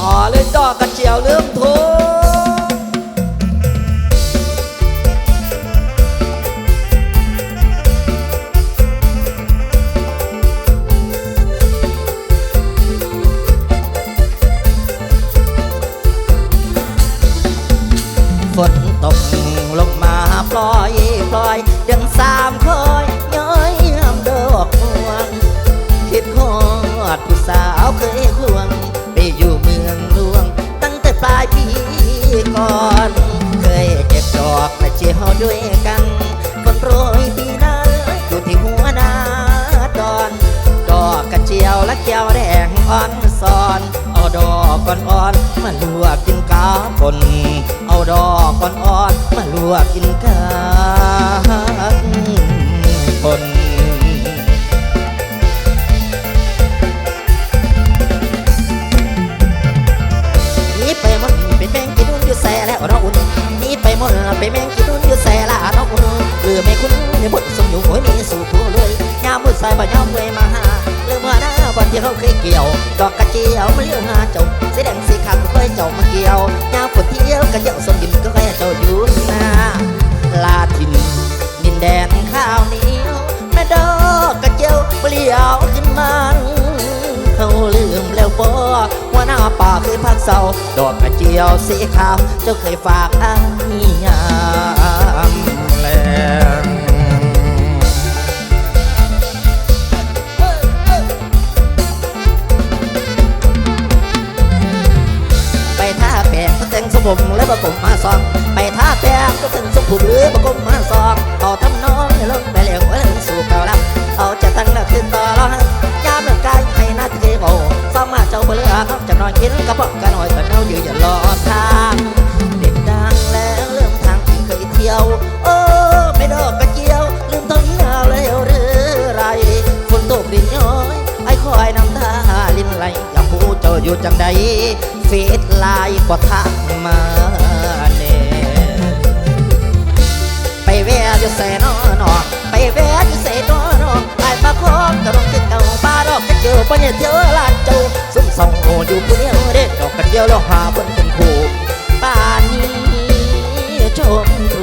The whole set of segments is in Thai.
ต่อเลยดอกกระเจียวลืมทุก อนมาลวกกินกาปนเอาดอกอ่อนๆมาลวกกินกาปนนี่ไปหมดเป็นแมงกินนุ่นอยู่แซ่แล้วน้องอุ่นนี่ไปหมดเป็นแมงกินนุ่นอยู่แซ่ละน้องอุ่นเรือไม่คุ้นในบทสมอยู่โอยมีสู่ผู้เลยยามมืดสายบ่ยอมเลยมาหาเรื่องว่าหน้าวันที่เขาเคยเกี่ยว ดอกกระเจียวมาเลี้ยวหาเจ้าสีแดงสีขาวก็เคยเจ้ามาเกี่ยวยามฝนเที่ยวกันเจียอะสมดินก็เคยเจ้าอยู่นาลาทินดินแดนข้าวเหนียวแม่ดอกกระเจียวเปลี่ยวขึ้นมันเขาลืมแล้วบ่ว่าหน้าป่าเคยพักเศร้าดอกกระเจียวสีขาวเจ้าเคยฝากอ้าย มผมและประกบมาซองไปท่าแปลงก็แต่งสมผมหรือประกบมาซองเอาทำน้องให้ลงไปเลี้ยวไว้เล่นสู่เก่าลับเอาจะตั้งหน้าขึ้นต่อรอยามเลิกกายให้น้าที่โบซ้อมมาเจ้าเบลือครับจะนอนกินกระเพาะกันหน่อยแต่เน่าอยู่อย่ารอทางเด็กดังแล้วเริ่มทางที่เคยเที่ยว โอ้ไม่ดอกกระเจียว ลืมต้นยาแล้วหรือไรฝนตกดินย้อยไอ้คอยน้ำตาลิ้นไหลอยากผู้เจ้าอยู่จังใดเฟซไลน์ก็ทักมา อยู่แสนอนอไปแวะอยู่แสนอนอไอ้ปลาคองกระดองกินเก่าปลาดอกกระเจียวปะเนี่ยเที่ยวลาดเจ้าซุ่มส่องโออยู่ผู้เดียวเด็ดดอกกระเจียวแล้วหาบนเป็นคู่ป่านนี้ชมดู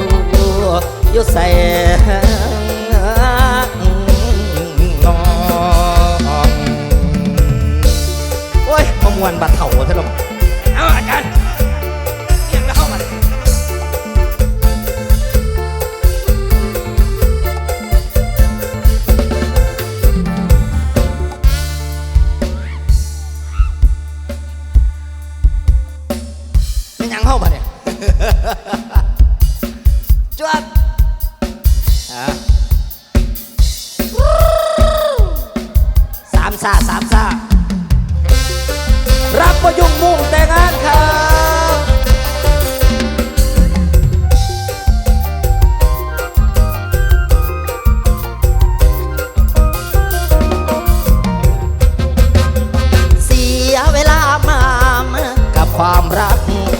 อยู่แสนอนโอ้ยมามวนบาดเถ่าเถอะลงเอ จวดอะสามซาสามซารับประยุงมุ่งแต่งงานครับเสียเวลามากับความรัก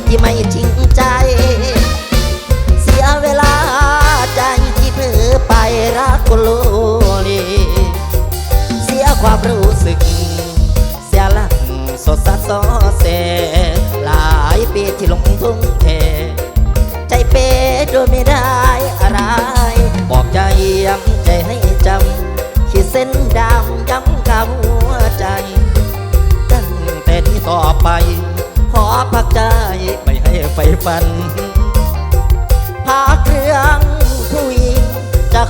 ที่ไม่จริง รักคนโลเลเสียความรู้สึก เสียหลักสดสัดซอเสหลายปีที่ลงทุ่งเท ใจเป้โดยไม่ได้อะไร บอกใจย้ำใจให้จำขีดเส้นดำย้ำกับหัวใจ ตั้งแต่นี้ต่อไป ขอพักใจไม่ให้ไฟฟันพักเรื่อง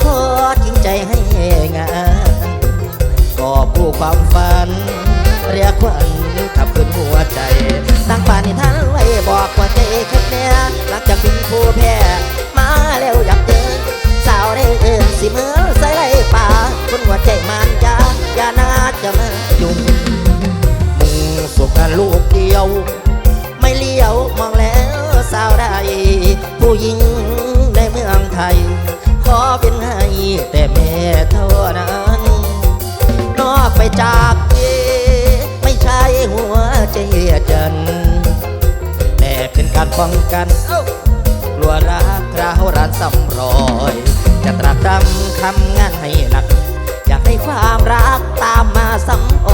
ขอจริงใจให้งานก็ผู้ความฝัน เรียกวันขับขึ้นหัวใจตั้งป่านนี้ท่านไว้บอกว่าใจแค่เนี้ยหลังจากเป็นผู้แพ้มาแล้วอยากเจอสาวได้เอินสิเมื่อใส่ไรป่าคนหัวใจมันยาอย่าน่าจะมายุ่งมึงสุกันลูกเดียว ไม่เลี้ยวมองแล้วสาวใดผู้หญิงในเมืองไทย ขอเป็น เท่านั้น นอกไปจากเอไม่ใช่หัวใจจัน แต่เป็นการป้องกันเอ้ากลัวรักเราร้านซ้ำรอย จะตรากตรำทำงานให้หนัก อยากให้ความรักตามมาซ้ำโอ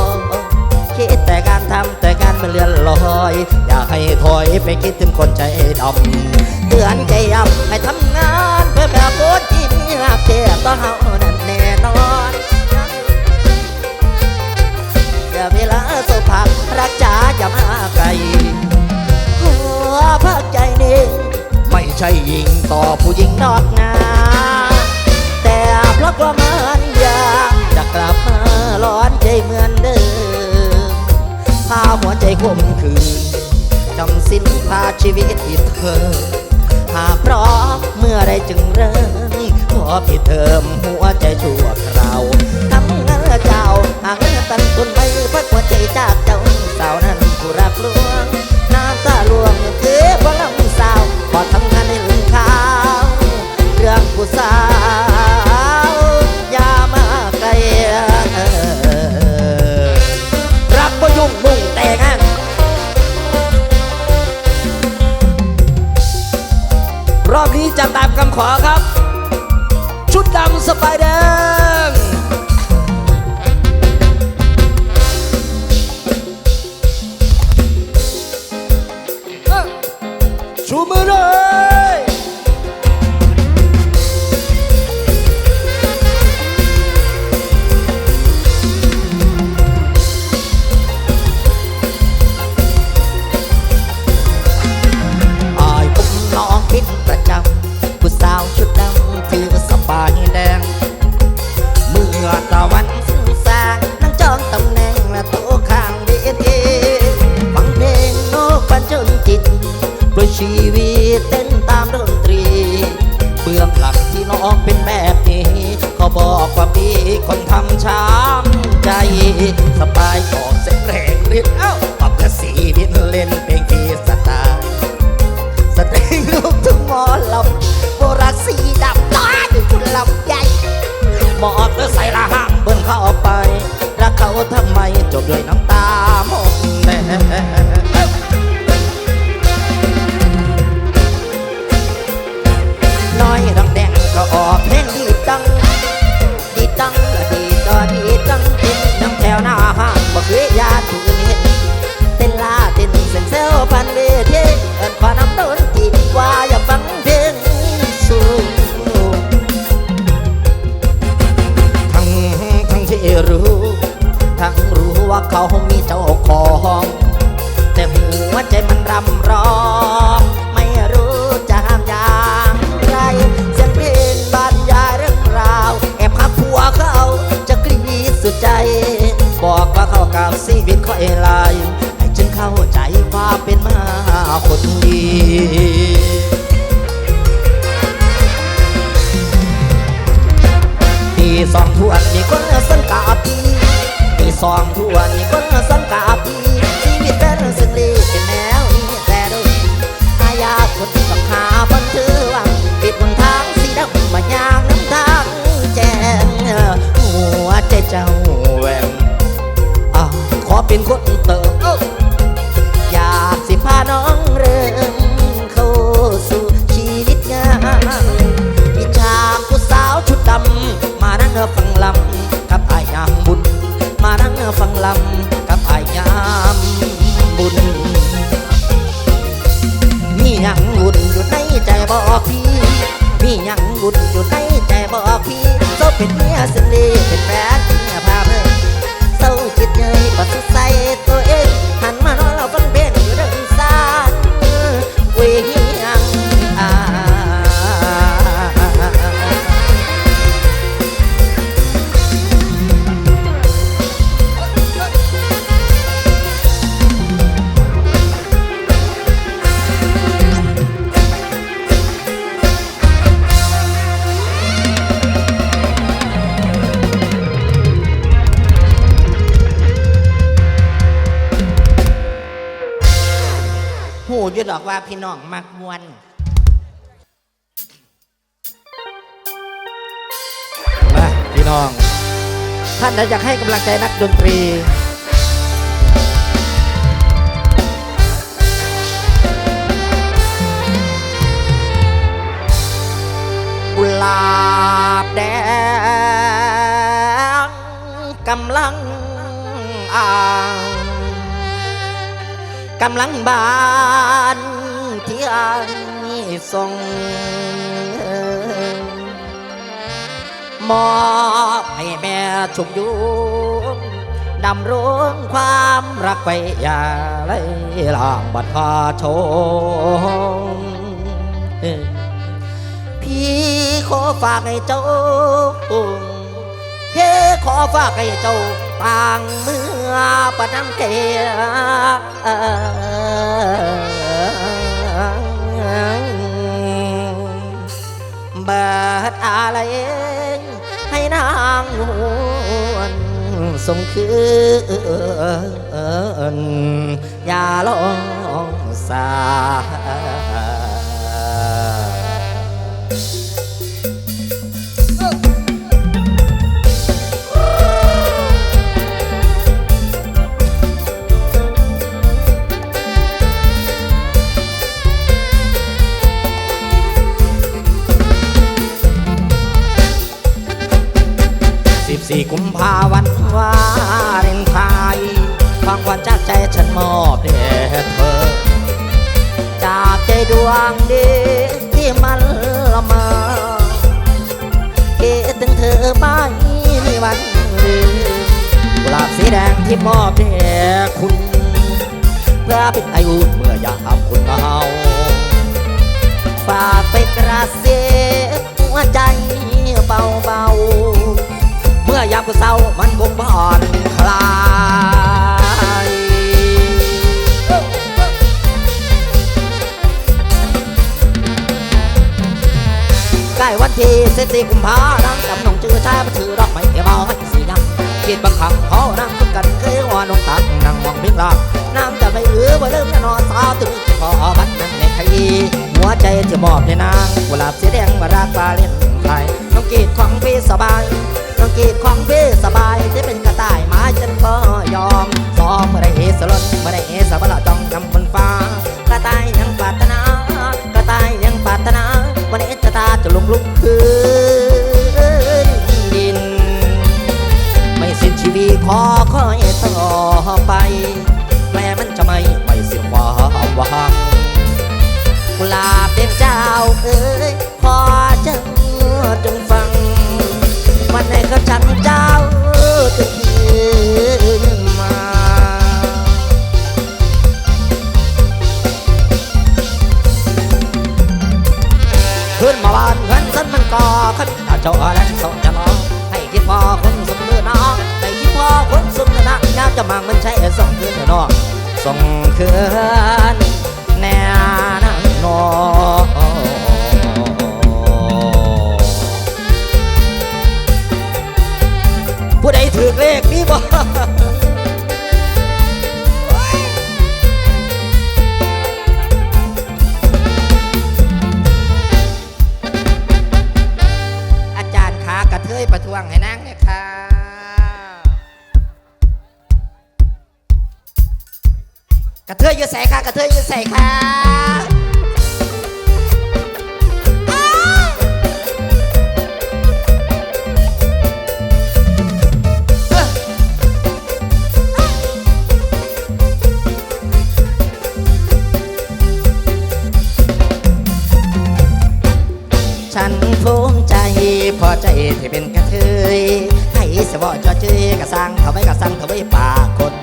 คิดแต่การทำแต่การมันเลือนลอย อย่าให้ถอยไปคิดถึงคนใจดำเตือนใจย้ำให้ทำงานเพื่อแบบโคตรที่มีหักเทียต่อเฮานั้นแน่น เวเวลาสุพักรักจ๋าอย่ามาไกลหัวพักใจนิ่งไม่ใช่ยิงต่อผู้หญิงนอกหน้าแต่เพราะว่ามันอยากจะกลับมาร้อนใจเหมือนเดิมพาหัวใจคมคืนจำสิ้นพาชีวิตที่เธอหากพร้อมเมื่อไรจึงเริ่มหัวพี่เติมหัวใจชั่วคราว หากเงินตันทุนไม่พักหัวใจจากเจ้าสาวนั้นผู้รักลวง น้ำตาลวงคือบ่ลำสาวพอทำงานในลืมข้าวเรื่องผู้สาวอย่ามาไกลรักบ่ยุ่งมุ่งแต่งานรอบนี้จะตามคำขอครับ ชุดดำสไปแดงเบอก รู้ ทั้งรู้ว่าเขามีเจ้าของ แต่หัวใจมันรำร้องไม่รู้จะห้ามอย่างไรเสียงเพลงบรรยายเรื่องราว แอบหักผัวเขาจะกรีดสุดใจ บอกว่าเขากับชีวิตค่อยลายให้ฉันเข้าใจความเป็นมาคนดีตีสองทวนมีคนสัง กาปีตีสองทวนมีคนสังกาปีชีวิตเป็นสิ่งลีเป็นแนวนี้แต่ดูอายาคนสังหาบันเทือวังปิดบนทางสีดำมายางน้ำทางแจ้งหัวใจเจ้าแหวงอะขอเป็นคน ว่าพี่น้องมักมวนมาพี่น้อง ท่านอยากให้กำลังใจนักดนตรีกุหลาบแดงกำลังอ่างกำลังบาน อายส่งมอบให้แม่ชุกยุงดำรงความรักไปอย่าไล่ลางบัดพาชงพี่ขอฝากให้เจ้าเฮ้ขอฝากให้เจ้าปางเมื่อปะน้ำเกลีย เบิดอะไร ให้นางหวนสมคืนอย่าลองสา สี่กุมภาวันวาเรนไทยฟังวันจากใจฉันมอบแด่เธอ จากใจดวงดีที่มันละเมาคิดถึงเธอไม่มีวันลืมกุหลาบสีแดงที่มอบแด่คุณ เพื่อเป็นอายุเมื่อยามคุณเมาฝากไปกระเซ็หัวใจเบาๆ มื่อยามกูเศร้ามันคงผ่อนคลายใกล้วันที่สิบสี่กุมภาพันธ์จำนงชื่อชายมาถือดอกไม้เอวอาให้สีดำคิดบางครั้งเขานั่งคุยกันเคยว่าน้องตักนั่งมองเพียงลาน้ำจะไม่เอือว่าเริ่มจะนอนสาวตื่นขอบัดนั้นในใครหัวใจจะมอบในนางกุหลาบสีแดงมารักปลาเล่นไทยน้องกีดของพี่สบาย กีดของพี่สบายที่เป็นกระต่ายไม้ฉันก็ยอมซ้อมเมื่อได้เอสลดเมื่อได้เอสบาย มังมันใช่ส่งคืนเนาะส่งคืนแน่ พอใจที่เป็นกระเทยให้สวอจอเจยกระสังเขาไว้กระสังเขาไว้ปากคน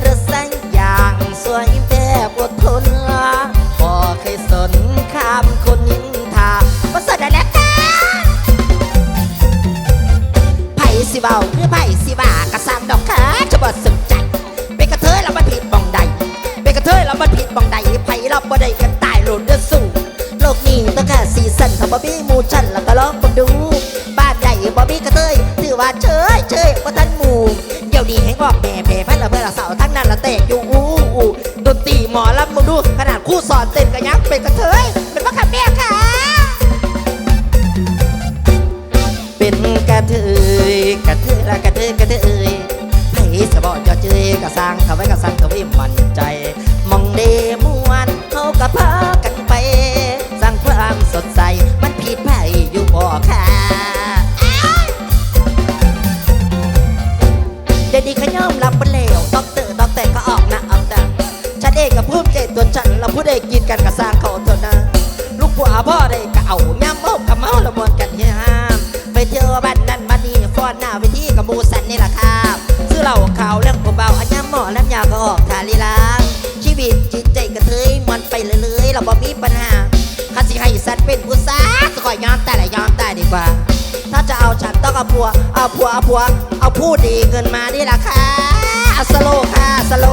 หรือสังอย่างสวยแบบอดทนพอเคยสนข้ามคนนินทาว่าสดได้แล้วค่ะไผ่สิเบาคือไผ่สิบ่ากระสังดอกขาจะบ่สนใจเป็นกระเทยแล้วมันผิดบองใดเป็นกระเทยแล้วมันผิดบองใดไผ่เราบ่ได้กันตายหล่นเดือดสู้โลกนี้ต้องแค่สีสันถ้าบ่มีหมูชันแล้วก็ลองมาดู อว่าเชยเชยว่าท่านหมู่เดี๋ยวนี้ให้งอกแม่เพไพ่ละเพื่อละเสาทั้งนั้นละเตะอยู่อู้อู้ดนตรีหมอลำมึงดูขนาดคู่สอนเต้นกันยังเป็นกระเทยเป็นว่าขับแม่ค่ะ เป็นกระเทยกระเทยละกระเทยกระเทยไผ่สะบอกจอเจยกระสังเขาไว้กระสังเขาไว้มั่นใจ มองเด ไปเราบ่มีปัญหาข้าสิให้สันเป็นผู้สาสกอยยอมแต่ละยอมแต่ดีกว่า ถ้าจะเอาฉันต้องเอาผัว เอาผัวเอาผัว เอาผู้ดีเงินมานี่ละค่ะสโลค่ะสโล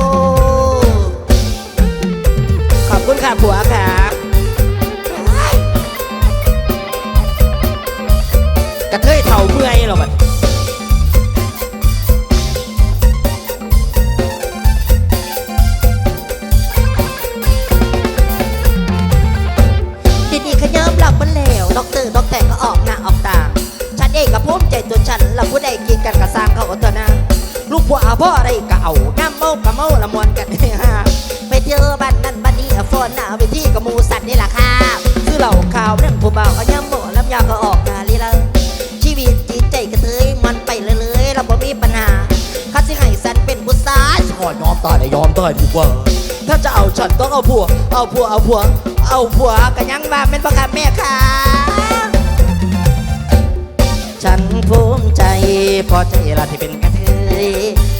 ขอบคุณค่ะผัวครับกระเทยเถ่าเมื่อยหรอมัด แล้อกเตอร์ด็อกแต่ก็ออกหน้าออกตา ฉันเองก็ภูมิใจตัวฉันแล้วผู้ใดกินกันก็สร้างเขาอาตัวนะลูกผัวเอาพ่ออะไรก็เอาน้ำเมากับเมาละมวนกันฮะไปเที่ยวบ้านนั่นบ้านนี้อะฟอนหน้าไปที่กับมูสัตว์นี่แหละค่ะคือเหล่าข่าวเรื่องผู้บ่าเอาย่ำโมลำยาก็ออกนาลีละชีวิตจิตใจกระเทยมันไปเรื่อยๆเราบ่มีปัญหาข้าสิให้สันเป็นผู้ชายขอยอมตายแต่ยอมตายดีกว่าถ้าจะเอาฉันต้องเอาผัว เอาผัวเอาผัว เอาผัวกันยังว่าเป็นประกาแม่ค่ะ พอใจละที่เป็นกระเทย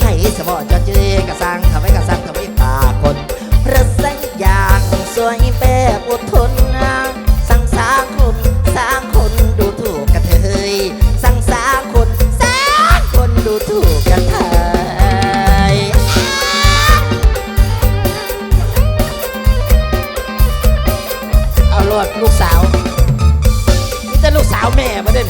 ให้สมอจอเจยกระสังทำให้กระสังทำให้ปากคนพระสังอย่างสวยแบบอดทนนะสั่งสร้างคนสร้างคนดูถูกกระเทยสั่งสร้างคนสร้างคนดูถูกกระเทยเอาลวดลูกสาวนี่แต่ลูกสาวแม่มาเด่น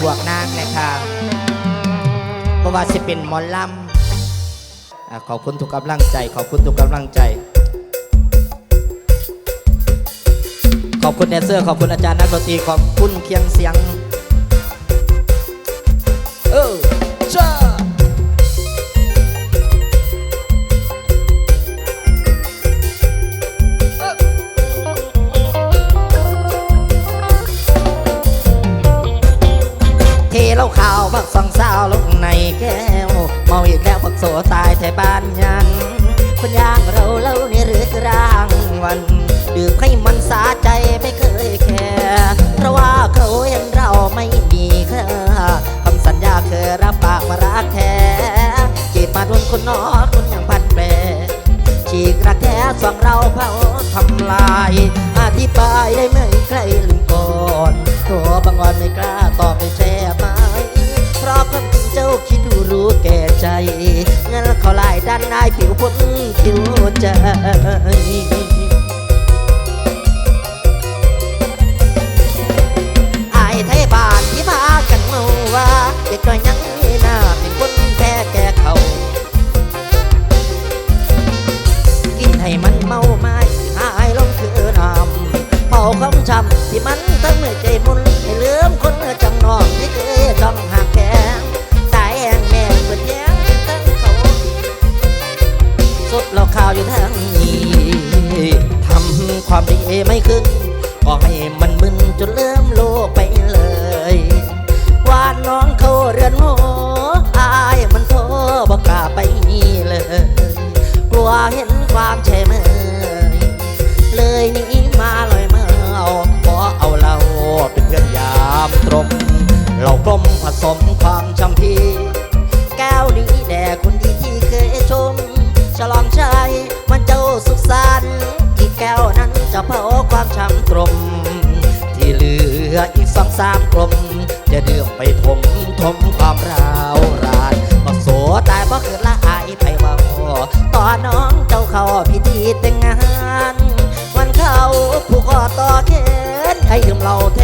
พวกนางเลยค่ะเพราะว่าสิเป็นหมอลลำอขอบคุณทุกกำลังใจ ขอบคุณทุกกำลังใจ ขอบคุณแดนเซอร์ ขอบคุณอาจารย์นักดนตรี ขอบคุณเคียงเสียง เออ เทเหล้าข่าวพักสองสาวลงในแก้ว เมาอีกแล้วพักโสตายแถวบ้านยันคนย่างเราเล่าในี่หรือกลางวัน ดื่มให้มันสาใจไม่เคยแคร์เพราะว่าเขาเห็นเราไม่มีค่าคำสัญญาเคยรับปากว่ารักแท้จีบมาโดนคนนอกคนอย่างพันแปรฉีกรักแท้สองเราเผาทำลาย อธิบายได้ไหมใครลืมก่อนตัวบางวันไม่กล้าตอบไม่แช่มเพ ราะความจริงเจ้าคิดดูรู้แก่ใจงั้นเขาไล่ด้านนายผิวพ้นผิวใจไอเทยบ้านที่พากันเมา ความจำพีแก้วนี้แด่คนดีที่เคยชม ฉลองชัยมันเจ้าสุขสันต์อีกแก้วนั้นจะเผาความช้ำตรมที่เหลืออีกสองสามกลม จะเดือดไปถมทมความร้าวรานมาโสตายเพราะคือละอายไปเว่าต่อน้องเจ้าเข้าพิธีแต่งงานวันเข้าผูกคอต่อแขนให้ดื่มเหล้าแท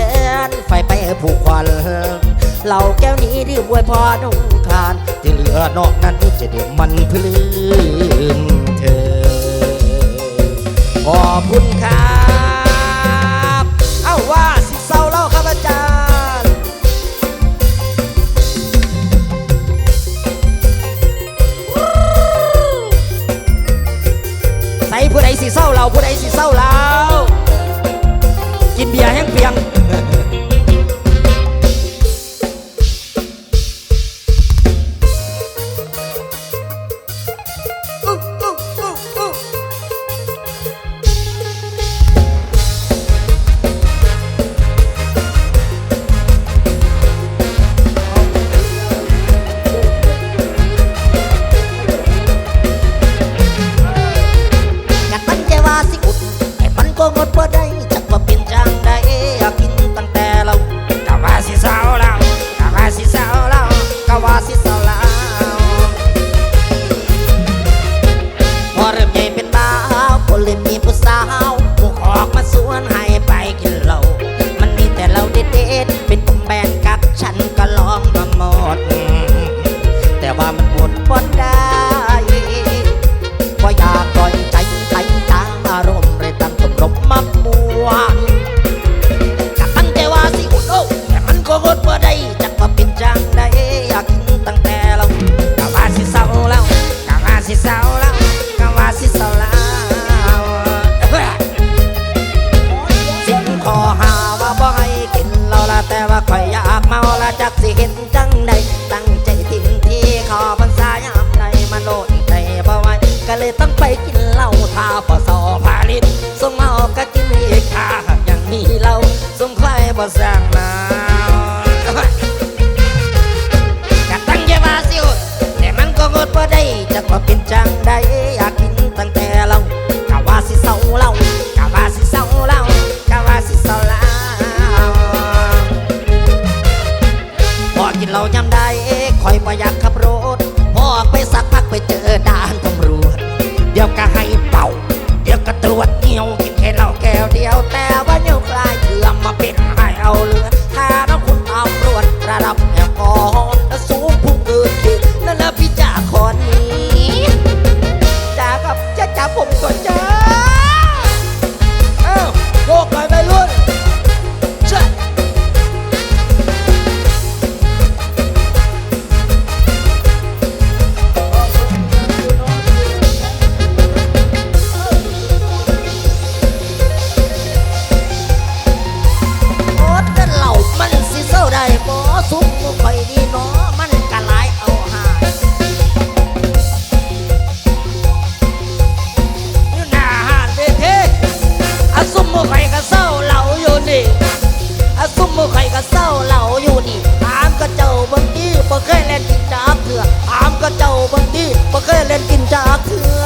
นไฟไปผูกควัน เหล้าแก้วนี้ดื่มไว้พอนุ่งคานที่เหลือนอกนั้นจะดื่มมันพลืนเธอขอบคุณครับเอ้าว่าสิเศร้าเล่าครับอาจารย์ใส่ผู้ใดสิเศร้าเราผู้ใดสิเศร้าเรา ก็เลยต้องไปกินเหล้าท่าปอสอพาลิตสมเอาก็กินอีกท่าอย่างมีเหล้าสมใครบ่สร้างนาวกะตั้งเยาวาสิวแต่มันก็งดบ่ได้จะมาเป็นจังได้อยาก เล่นกินจากเธอ